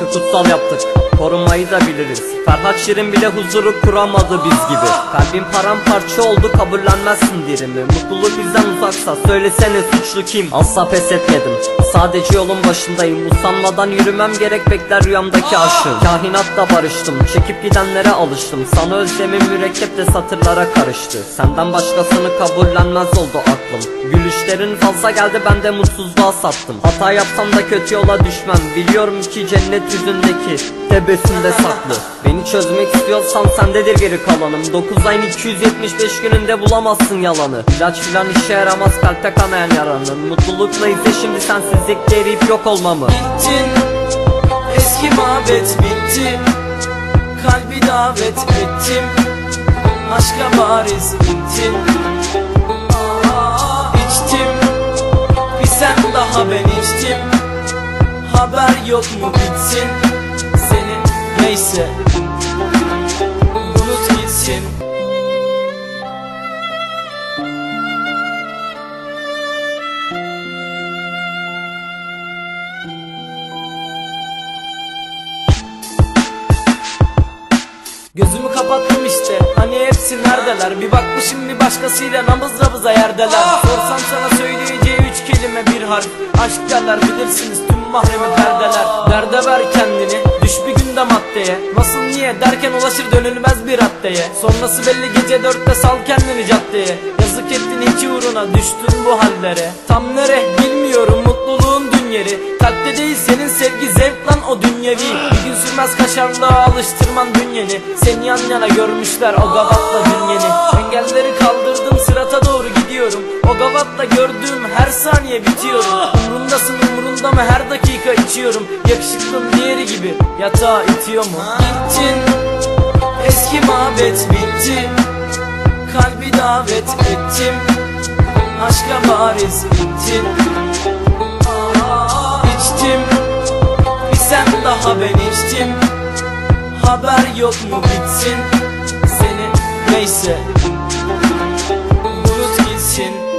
Aşkı kutsal yaptık. Korunmayı da biliriz. Ferhat Şirin bile huzuru kuramadı biz gibi. Kalbim paramparça oldu kabullenmezsin dirimi Mutluluk bizden uzaksa söylesene suçlu kim? Asla pes etmedim. Sadece yolun başındayım. Usanmadan yürümem gerek bekler rüyamdaki aşığım. Kahinatla barıştım Çekip gidenlere alıştım. Sana özlemim mürekkeple satırlara karıştı. Senden başkasını kabullenmez oldu aklım Gülüşlerin fazla geldi ben de mutsuzluğa sattım. Hata yapsam da kötü yola düşmem. Biliyorum ki cennet yüzündeki tebessümde saklı. Beni çözmek istiyorsan sendedir geri kalanım. 9 ayın 275 gününde bulamazsın yalanı. İlaç filan işe yaramaz kalpte kanayan yaranın Mutlulukla izle şimdi sensizlikle eriyip yok olmamı. Bittin Eski muhabbet bitti Kalbi davet ettim. Aşka bariz bittin sen daha ben içtim Haber yok mu bitsin? Senin neyse Unut gitsin. Gözümü kapattım işte. Hani hepsi neredeler? Bir bakmışım bir başkasıyla namız nabıza yerdeler. Sorsam sana söyleyeceği Aşk derler bilirsiniz tüm mahremi perdeler. Derde ver kendini düş bir günde maddeye Nasıl niye derken ulaşır dönülmez bir raddeye. Sonrası belli gece dörtte sal kendini caddeye. Yazık ettin hiç uğruna düştün bu hallere. Tam nere bilmiyorum mutluluğun dün yeri. Kalpte değil senin sevgi zevk lan o dünyevi. Bir gün sürmez kaşarlığa alıştırman bünyeni Seni yan yana görmüşler o gavatla dünyeni Engelleri kaldırdım sırata doğru gidiyorum. O gavatla gördüğüm her saniye bitiyorum Mı her dakika içiyorum? Yakışıklım diğeri gibi yatağa itiyor mu? Gittin eski muhabbet bitti Kalbi davet ettim. Aşka bariz bittin. İçtim. Bir sen daha ben içtim. Haber yok mu bitsin? Senin neyse. Unut gitsin